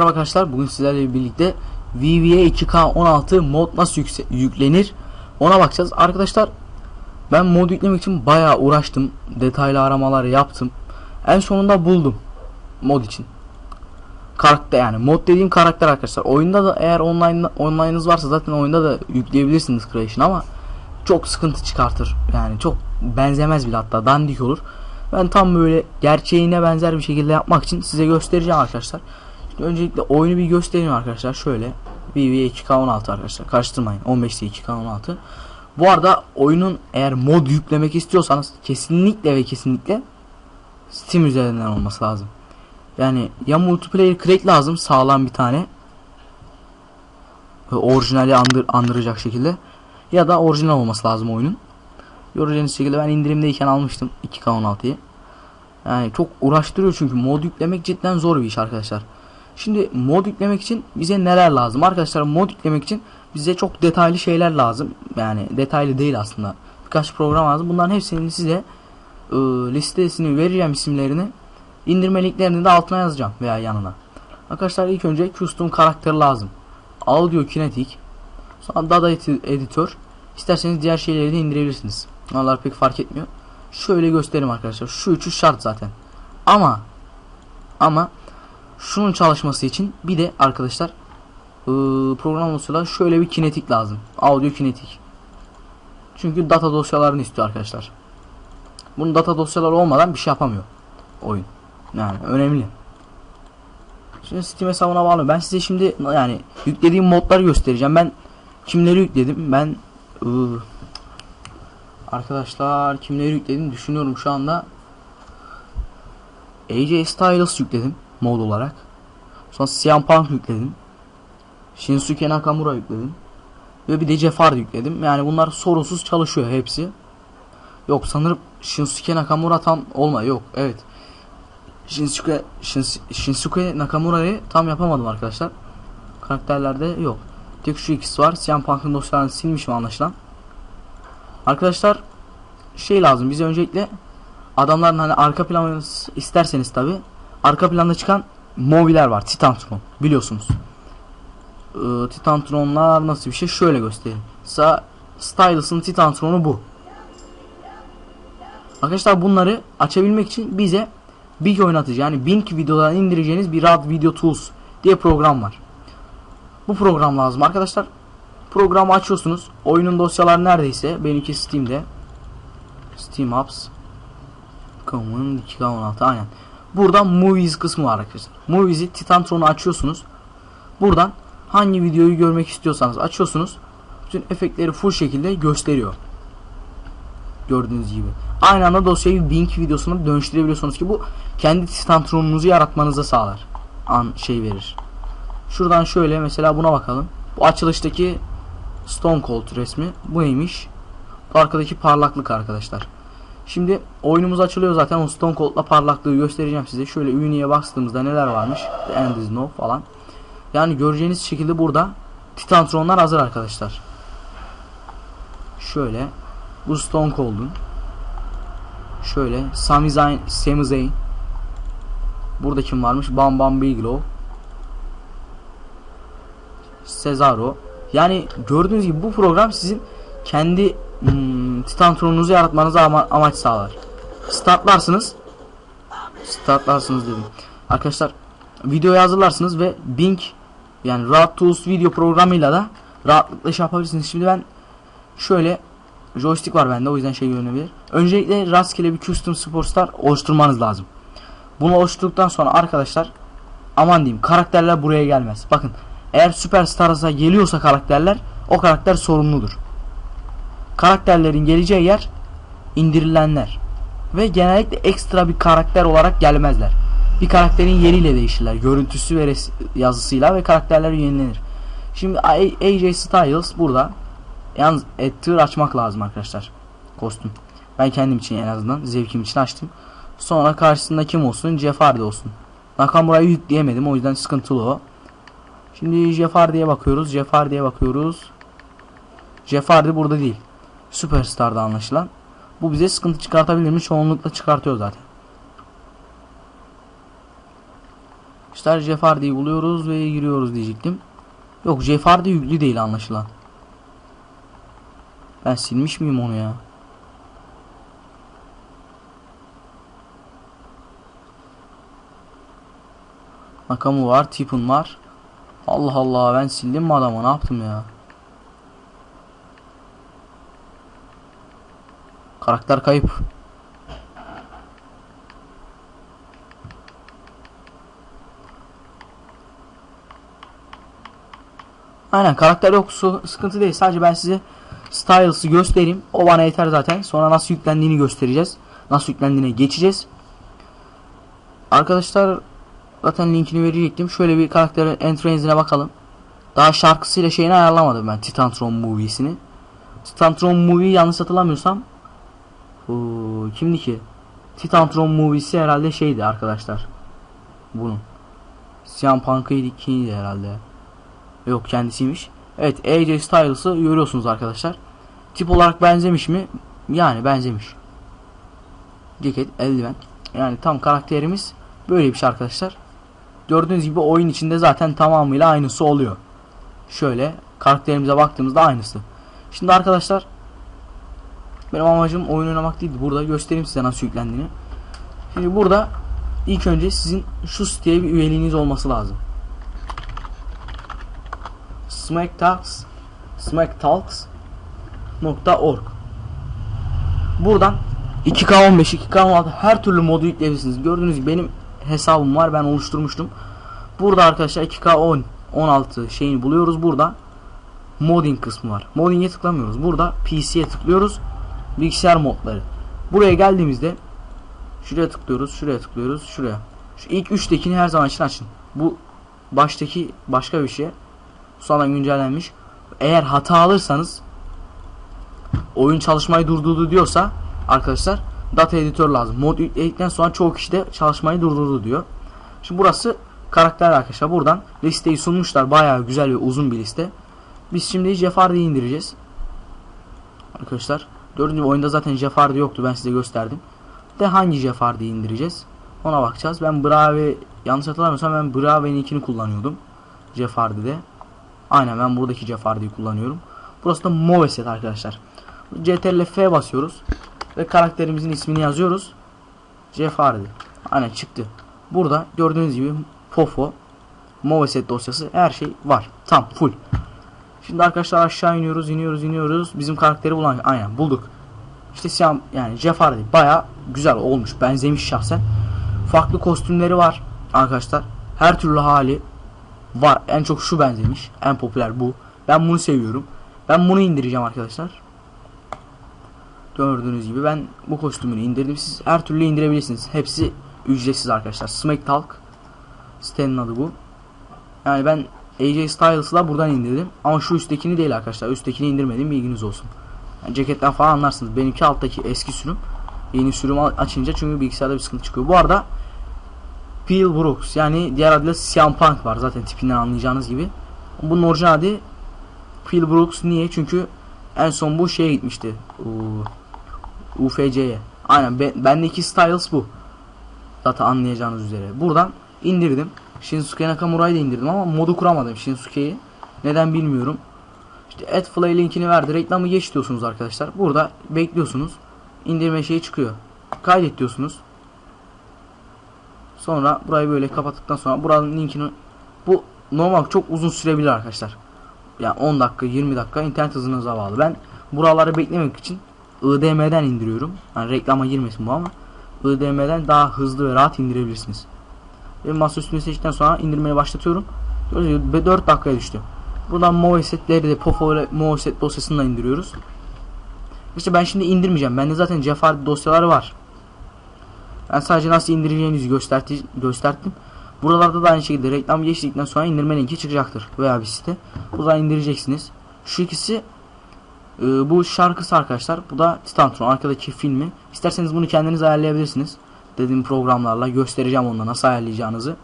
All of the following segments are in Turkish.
Merhaba arkadaşlar bugün sizlerle birlikte VVA 2K16 mod nasıl yüklenir ona bakacağız. Arkadaşlar ben mod yüklemek için bayağı uğraştım. Detaylı aramalar yaptım. En sonunda buldum mod için. Karakter yani mod dediğim karakter arkadaşlar. Oyunda da eğer online online'ınız varsa zaten oyunda da yükleyebilirsiniz Creation ama çok sıkıntı çıkartır. Yani çok benzemez bile hatta dandik olur. Ben tam böyle gerçeğine benzer bir şekilde yapmak için size göstereceğim arkadaşlar. Öncelikle oyunu bir göstereyim arkadaşlar. Şöyle VV 2K16 arkadaşlar. Karıştırmayın. 15'te 2K16. Bu arada oyunun eğer mod yüklemek istiyorsanız kesinlikle ve kesinlikle Steam üzerinden olması lazım. Yani ya multiplayer crack lazım sağlam bir tane. Ve orijinali andır, andıracak şekilde. Ya da orijinal olması lazım oyunun. Göreceğiniz şekilde ben indirimdeyken almıştım 2K16'yı. Yani çok uğraştırıyor çünkü mod yüklemek cidden zor bir iş arkadaşlar. Şimdi mod yüklemek için bize neler lazım? Arkadaşlar mod yüklemek için bize çok detaylı şeyler lazım. Yani detaylı değil aslında. Birkaç program lazım. Bunların hepsini size e, listesini vereceğim isimlerini. İndirme linklerini de altına yazacağım veya yanına. Arkadaşlar ilk önce custom karakter lazım. Audio kinetic. Sonra data edi- editör. İsterseniz diğer şeyleri de indirebilirsiniz. Onlar pek fark etmiyor. Şöyle göstereyim arkadaşlar. Şu üçü şart zaten. Ama ama şunun çalışması için bir de arkadaşlar ıı, program dosyada şöyle bir kinetik lazım. Audio kinetik. Çünkü data dosyalarını istiyor arkadaşlar. Bunun data dosyaları olmadan bir şey yapamıyor oyun. Yani önemli. Şimdi Steam hesabına bağlı. Ben size şimdi yani yüklediğim modları göstereceğim. Ben kimleri yükledim? Ben ıı, arkadaşlar kimleri yükledim düşünüyorum şu anda. AJ Styles yükledim mod olarak. Sonra CM Punk yükledim. Shinsuke Nakamura yükledim. Ve bir de Jeff yükledim. Yani bunlar sorunsuz çalışıyor hepsi. Yok sanırım Shinsuke Nakamura tam olma yok evet. Shinsuke Shins- Shinsuke Nakamura'yı tam yapamadım arkadaşlar. Karakterlerde yok. Tek şu ikisi var. CM Punk'ın dosyalarını silmişim anlaşılan. Arkadaşlar şey lazım bize öncelikle adamların hani arka planı isterseniz tabi arka planda çıkan moviler var Titantron biliyorsunuz. Ee, Titantronlar nasıl bir şey şöyle göstereyim. Sa Stylus'ın Titantronu bu. Arkadaşlar bunları açabilmek için bize Bing oynatıcı yani Bing videodan indireceğiniz bir Rad Video Tools diye program var. Bu program lazım arkadaşlar. Programı açıyorsunuz. Oyunun dosyaları neredeyse benimki Steam'de. Steam Apps. Common 2K16 aynen. Burada Movies kısmı var arkadaşlar. Movies'i Titantron'u açıyorsunuz. Buradan hangi videoyu görmek istiyorsanız açıyorsunuz. Bütün efektleri full şekilde gösteriyor. Gördüğünüz gibi. Aynı anda dosyayı Bing videosuna dönüştürebiliyorsunuz ki bu kendi Titantronunuzu yaratmanıza sağlar. An şey verir. Şuradan şöyle mesela buna bakalım. Bu açılıştaki Stone Cold resmi. Bu neymiş? Bu arkadaki parlaklık arkadaşlar. Şimdi oyunumuz açılıyor zaten o Stone Cold'la parlaklığı göstereceğim size. Şöyle Uni'ye bastığımızda neler varmış? The End is No falan. Yani göreceğiniz şekilde burada Titantronlar hazır arkadaşlar. Şöyle bu Stone Cold'un şöyle Sami Zayn, Sami Zayn Burada kim varmış? Bam Bam Bigelow Cesaro yani gördüğünüz gibi bu program sizin kendi hmm, Titantronunuzu yaratmanıza ama, amaç sağlar. Startlarsınız. Startlarsınız dedim. Arkadaşlar videoyu hazırlarsınız ve Bing yani Rahat Tools video programıyla da rahatlıkla şey yapabilirsiniz. Şimdi ben şöyle joystick var bende o yüzden şey görünebilir. Öncelikle rastgele bir custom superstar oluşturmanız lazım. Bunu oluşturduktan sonra arkadaşlar aman diyeyim karakterler buraya gelmez. Bakın eğer Superstars'a geliyorsa karakterler o karakter sorumludur. Karakterlerin geleceği yer indirilenler. Ve genellikle ekstra bir karakter olarak gelmezler. Bir karakterin yeriyle değişirler. Görüntüsü ve yazısıyla ve karakterler yenilenir. Şimdi AJ Styles burada. Yalnız ettir açmak lazım arkadaşlar. Kostüm. Ben kendim için en azından zevkim için açtım. Sonra karşısında kim olsun? Jeff Hardy olsun. Nakamura'yı yükleyemedim o yüzden sıkıntılı o. Şimdi Jeff Hardy'ye bakıyoruz. Jeff Hardy'ye bakıyoruz. Jeff Hardy burada değil. Superstar'da anlaşılan. Bu bize sıkıntı çıkartabilir mi? Çoğunlukla çıkartıyor zaten. İşte Jeff Hardy'yi buluyoruz ve giriyoruz diyecektim. Yok Jeff Hardy yüklü değil anlaşılan. Ben silmiş miyim onu ya? Nakamu var, Tipun var. Allah Allah ben sildim mi adamı ne yaptım ya? Karakter kayıp. Aynen karakter yok su- sıkıntı değil. Sadece ben size Styles'ı göstereyim. O bana yeter zaten. Sonra nasıl yüklendiğini göstereceğiz. Nasıl yüklendiğine geçeceğiz. Arkadaşlar zaten linkini verecektim. Şöyle bir karakterin entrance'ine bakalım. Daha şarkısıyla şeyini ayarlamadım ben. Titantron Movie'sini. Titantron Movie yanlış hatırlamıyorsam Kimdi ki Titantron Movie'si herhalde şeydi arkadaşlar bunun CM Punk'ıydı kimdi herhalde Yok kendisiymiş. Evet AJ Styles'ı görüyorsunuz arkadaşlar. Tip olarak benzemiş mi? Yani benzemiş. Ceket, eldiven. Yani tam karakterimiz böyle bir şey arkadaşlar. Gördüğünüz gibi oyun içinde zaten tamamıyla aynısı oluyor. Şöyle karakterimize baktığımızda aynısı. Şimdi arkadaşlar benim amacım oyun oynamak değil. Burada göstereyim size nasıl yüklendiğini. Şimdi burada ilk önce sizin şu siteye bir üyeliğiniz olması lazım. smacktalks smacktalks.org Buradan 2K15, 2K16 her türlü modu yükleyebilirsiniz. Gördüğünüz gibi benim hesabım var. Ben oluşturmuştum. Burada arkadaşlar 2K10, 16 şeyini buluyoruz. Burada modding kısmı var. Modding'e tıklamıyoruz. Burada PC'ye tıklıyoruz. Bilgisayar modları. Buraya geldiğimizde şuraya tıklıyoruz, şuraya tıklıyoruz, şuraya. Şu ilk üçtekini her zaman için açın. Bu baştaki başka bir şey sonradan güncellenmiş. Eğer hata alırsanız oyun çalışmayı durdurdu diyorsa arkadaşlar data editör lazım. Mod yükledikten sonra çoğu kişi de çalışmayı durdurdu diyor. Şimdi burası karakter arkadaşlar. Buradan listeyi sunmuşlar. Bayağı güzel ve uzun bir liste. Biz şimdi Jeff Hardy'yi indireceğiz. Arkadaşlar gördüğünüz gibi oyunda zaten Jeff Hardy yoktu. Ben size gösterdim. De hangi Jeff Hardy'yi indireceğiz? Ona bakacağız. Ben Brave yanlış hatırlamıyorsam ben Brave'ninkini kullanıyordum. Jeff Hardy'de. Aynen ben buradaki Jeff Hardy'yi kullanıyorum. Burası da Moveset arkadaşlar. CTRL F basıyoruz. Ve karakterimizin ismini yazıyoruz. Jeff Hardy. Aynen çıktı. Burada gördüğünüz gibi Fofo Moveset dosyası her şey var. Tam full. Şimdi arkadaşlar aşağı iniyoruz, iniyoruz, iniyoruz. Bizim karakteri bulan aynen bulduk. İşte siyah yani Jeff Hardy baya güzel olmuş. Benzemiş şahsen. Farklı kostümleri var arkadaşlar. Her türlü hali var. En çok şu benzemiş. En popüler bu. Ben bunu seviyorum. Ben bunu indireceğim arkadaşlar. Gördüğünüz gibi ben bu kostümünü indirdim. Siz her türlü indirebilirsiniz. Hepsi ücretsiz arkadaşlar. Smack Talk sitenin adı bu. Yani ben AJ Styles'ı da buradan indirdim. Ama şu üsttekini değil arkadaşlar. Üsttekini indirmedim bilginiz olsun. Yani ceketten falan anlarsınız. Benimki alttaki eski sürüm. Yeni sürüm açınca çünkü bilgisayarda bir sıkıntı çıkıyor. Bu arada Phil Brooks yani diğer adıyla CM Punk var zaten tipinden anlayacağınız gibi. Bunun orijinal adı Phil Brooks niye? Çünkü en son bu şeye gitmişti. UFC'ye. Aynen ben, bendeki Styles bu. Zaten anlayacağınız üzere. Buradan indirdim. Shinsuke Nakamura'yı da indirdim ama modu kuramadım Shinsuke'yi. Neden bilmiyorum. İşte AdFly linkini verdi. Reklamı geç diyorsunuz arkadaşlar. Burada bekliyorsunuz. İndirme şeyi çıkıyor. Kaydet diyorsunuz. Sonra burayı böyle kapattıktan sonra buranın linkini bu normal çok uzun sürebilir arkadaşlar. Yani 10 dakika 20 dakika internet hızınıza bağlı. Ben buraları beklemek için IDM'den indiriyorum. Yani reklama girmesin bu ama IDM'den daha hızlı ve rahat indirebilirsiniz. Ve masa üstünü seçtikten sonra indirmeye başlatıyorum. Gördüğünüz gibi 4 dakikaya düştü. Buradan Moveset'leri de Pofo ile Moveset dosyasından indiriyoruz. İşte ben şimdi indirmeyeceğim. Bende zaten Cefar dosyaları var. Ben sadece nasıl indireceğinizi gösterdi, gösterdim. Buralarda da aynı şekilde reklam geçtikten sonra indirme linki çıkacaktır veya bir site. Buradan indireceksiniz. Şu ikisi e, bu şarkısı arkadaşlar. Bu da Titantron arkadaki filmi. İsterseniz bunu kendiniz ayarlayabilirsiniz. Dediğim programlarla göstereceğim onda nasıl ayarlayacağınızı.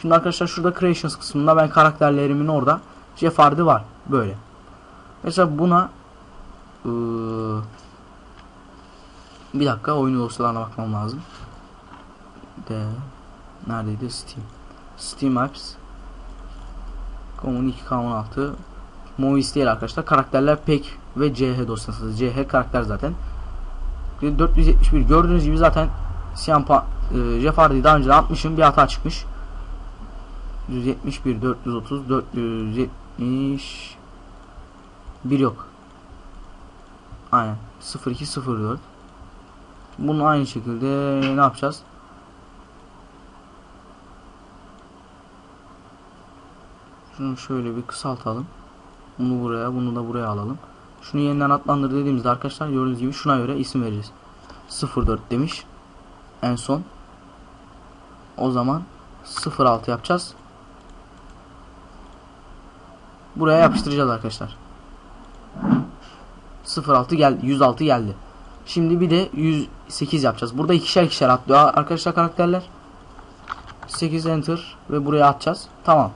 Şimdi arkadaşlar şurada Creations kısmında ben karakterlerimin orada Jeff Hardy var. Böyle. Mesela buna e, bir dakika oyun dosyalarına bakmam lazım de neredeydi Steam. Steam Apps Common 2K16 Movies değil arkadaşlar. Karakterler pek ve CH dosyası. CH karakter zaten. 471 gördüğünüz gibi zaten Siampa e, Jeff Hardy'yi daha önce atmışım. Bir hata çıkmış. 171 430 470 bir yok. Aynen. 0204 Bunu aynı şekilde ne yapacağız? Şunu şöyle bir kısaltalım. Bunu buraya, bunu da buraya alalım. Şunu yeniden adlandır dediğimizde arkadaşlar gördüğünüz gibi şuna göre isim vereceğiz. 04 demiş. En son. O zaman 06 yapacağız. Buraya yapıştıracağız arkadaşlar. 06 geldi. 106 geldi. Şimdi bir de 108 yapacağız. Burada ikişer ikişer atlıyor arkadaşlar karakterler. 8 enter ve buraya atacağız. Tamam.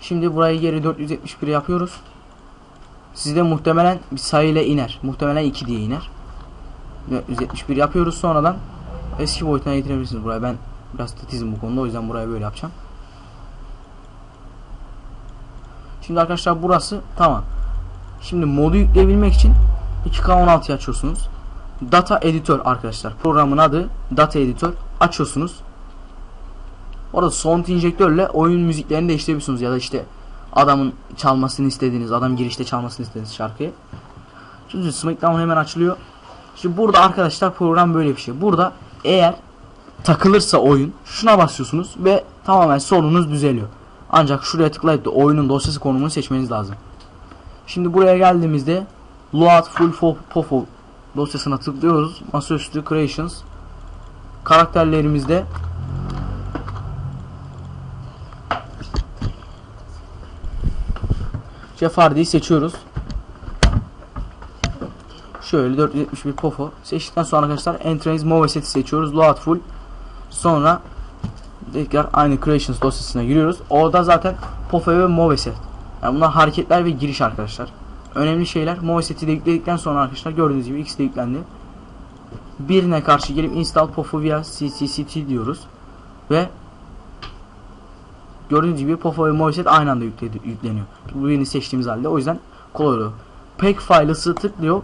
Şimdi burayı geri 471 yapıyoruz. Sizde muhtemelen bir sayıyla iner. Muhtemelen 2 diye iner. 471 yapıyoruz sonradan. Eski boyutuna getirebilirsiniz buraya. Ben biraz titizim bu konuda o yüzden buraya böyle yapacağım. Şimdi arkadaşlar burası tamam. Şimdi modu yükleyebilmek için 2K16 açıyorsunuz. Data Editor arkadaşlar. Programın adı Data Editor. Açıyorsunuz. Orada sound injektörle oyun müziklerini değiştirebiliyorsunuz ya da işte adamın çalmasını istediğiniz, adam girişte çalmasını istediğiniz şarkıyı. Şimdi Smackdown hemen açılıyor. Şimdi burada arkadaşlar program böyle bir şey. Burada eğer takılırsa oyun şuna basıyorsunuz ve tamamen sorunuz düzeliyor. Ancak şuraya tıklayıp da oyunun dosyası konumunu seçmeniz lazım. Şimdi buraya geldiğimizde Load Full Pofo dosyasına tıklıyoruz. Masaüstü Creations karakterlerimizde Jeff Hardy'yi seçiyoruz. Şöyle 471 Pofo seçtikten sonra arkadaşlar Entrance Move Set'i seçiyoruz. Load Full sonra tekrar aynı Creations dosyasına giriyoruz. Orada zaten Pofo ve Move Set. Yani bunlar hareketler ve giriş arkadaşlar. Önemli şeyler. Move Set'i de yükledikten sonra arkadaşlar gördüğünüz gibi ikisi de yüklendi. Birine karşı gelip install Pofo via CCCT diyoruz. Ve gördüğünüz gibi Pofo ve Move Set aynı anda yükledi, yükleniyor. Bu birini seçtiğimiz halde. O yüzden kolay oluyor. Pack file'ı tıklıyor.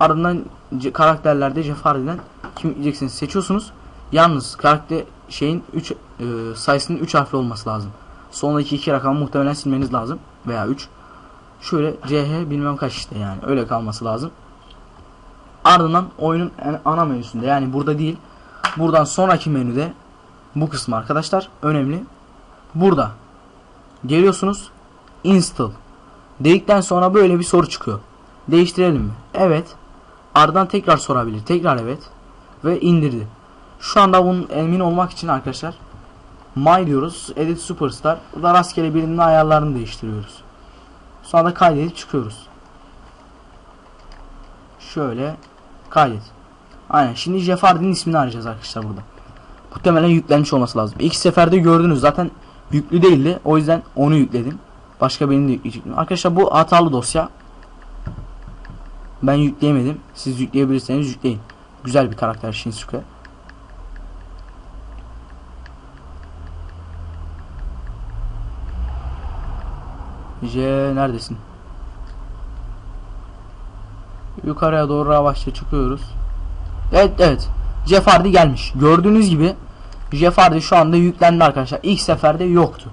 Ardından karakterlerde Jeff Hardy'den kim yükleyeceksiniz seçiyorsunuz. Yalnız karakter şeyin 3 e, sayısının 3 harfli olması lazım. Sondaki iki rakamı muhtemelen silmeniz lazım veya 3. Şöyle CH bilmem kaç işte yani öyle kalması lazım. Ardından oyunun ana menüsünde yani burada değil. Buradan sonraki menüde bu kısmı arkadaşlar önemli. Burada geliyorsunuz install dedikten sonra böyle bir soru çıkıyor. Değiştirelim mi? Evet. Ardından tekrar sorabilir. Tekrar evet. Ve indirdi. Şu anda bunun emin olmak için arkadaşlar My diyoruz. Edit Superstar. Burada rastgele birinin ayarlarını değiştiriyoruz. Sonra da kaydedip çıkıyoruz. Şöyle kaydet. Aynen. Şimdi Jeff Hardy'nin ismini arayacağız arkadaşlar burada. Muhtemelen yüklenmiş olması lazım. İlk seferde gördünüz zaten yüklü değildi. O yüzden onu yükledim. Başka benim de yükleyecektim. Arkadaşlar bu hatalı dosya. Ben yükleyemedim. Siz yükleyebilirseniz yükleyin. Güzel bir karakter Shinsuke. J neredesin? Yukarıya doğru yavaşça çıkıyoruz. Evet evet. Jeff Hardy gelmiş. Gördüğünüz gibi Jeff Hardy şu anda yüklendi arkadaşlar. İlk seferde yoktu.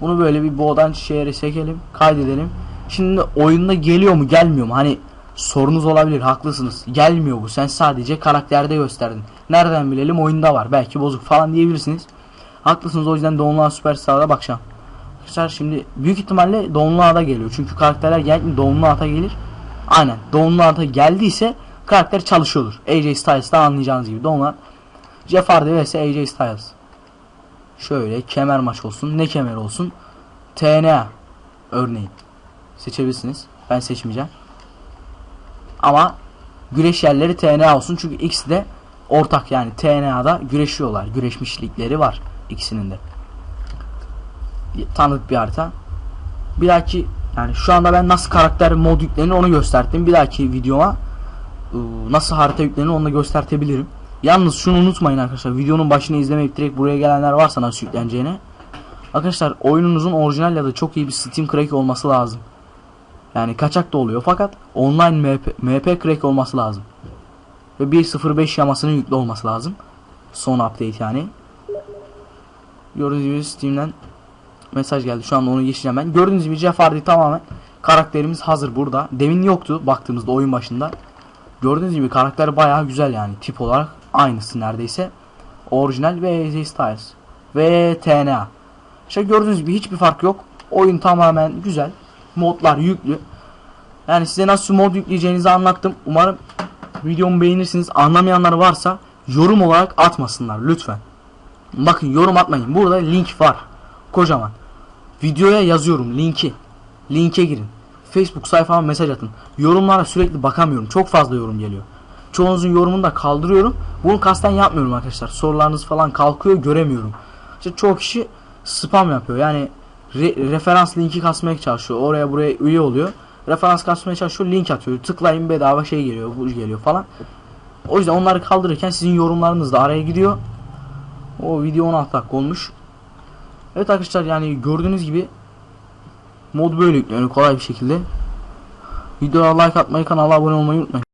Bunu böyle bir boğdan şehre çekelim. Kaydedelim. Şimdi oyunda geliyor mu gelmiyor mu? Hani sorunuz olabilir haklısınız. Gelmiyor bu. Sen sadece karakterde gösterdin. Nereden bilelim oyunda var. Belki bozuk falan diyebilirsiniz. Haklısınız o yüzden Doğumluğa Süperstar'da bakacağım. Arkadaşlar şimdi büyük ihtimalle Doğumluğa geliyor. Çünkü karakterler geldi Doğumluğa gelir. Aynen. Doğumluğa geldiyse karakter çalışıyordur. AJ Styles'ta anlayacağınız gibi. Doğumluğa Jeff Hardy vs AJ Styles. Şöyle kemer maç olsun. Ne kemer olsun? TNA örneğin. Seçebilirsiniz. Ben seçmeyeceğim. Ama güreş yerleri TNA olsun. Çünkü ikisi de ortak yani TNA'da güreşiyorlar. Güreşmişlikleri var ikisinin de. Tanıdık bir harita. Bir dahaki yani şu anda ben nasıl karakter mod yüklenir onu gösterdim. Bir dahaki videoma ıı, nasıl harita yüklenir onu da göstertebilirim. Yalnız şunu unutmayın arkadaşlar. Videonun başını izlemeyip direkt buraya gelenler varsa nasıl yükleneceğini. Arkadaşlar oyununuzun orijinal ya da çok iyi bir Steam crack olması lazım. Yani kaçak da oluyor fakat online MP, MP crack olması lazım. Ve 1.05 yamasının yüklü olması lazım. Son update yani. Gördüğünüz gibi Steam'den mesaj geldi. Şu anda onu geçeceğim ben. Gördüğünüz gibi Jeff tamamen karakterimiz hazır burada. Demin yoktu baktığımızda oyun başında. Gördüğünüz gibi karakter bayağı güzel yani tip olarak aynısı neredeyse. Orijinal ve AJ Styles ve TNA. İşte gördüğünüz gibi hiçbir fark yok. Oyun tamamen güzel. Modlar yüklü. Yani size nasıl mod yükleyeceğinizi anlattım. Umarım videomu beğenirsiniz. Anlamayanlar varsa yorum olarak atmasınlar lütfen. Bakın yorum atmayın. Burada link var. Kocaman. Videoya yazıyorum linki. Linke girin. Facebook sayfama mesaj atın. Yorumlara sürekli bakamıyorum. Çok fazla yorum geliyor. Çoğunuzun yorumunu da kaldırıyorum. Bunu kasten yapmıyorum arkadaşlar. Sorularınız falan kalkıyor göremiyorum. İşte çoğu kişi spam yapıyor. Yani re- referans linki kasmaya çalışıyor. Oraya buraya üye oluyor. Referans kasmaya çalışıyor. Link atıyor. Tıklayın bedava şey geliyor. Bu geliyor falan. O yüzden onları kaldırırken sizin yorumlarınız da araya gidiyor. O video 16 dakika olmuş. Evet arkadaşlar yani gördüğünüz gibi mod böyle yükleniyor kolay bir şekilde. Videoya like atmayı kanala abone olmayı unutmayın.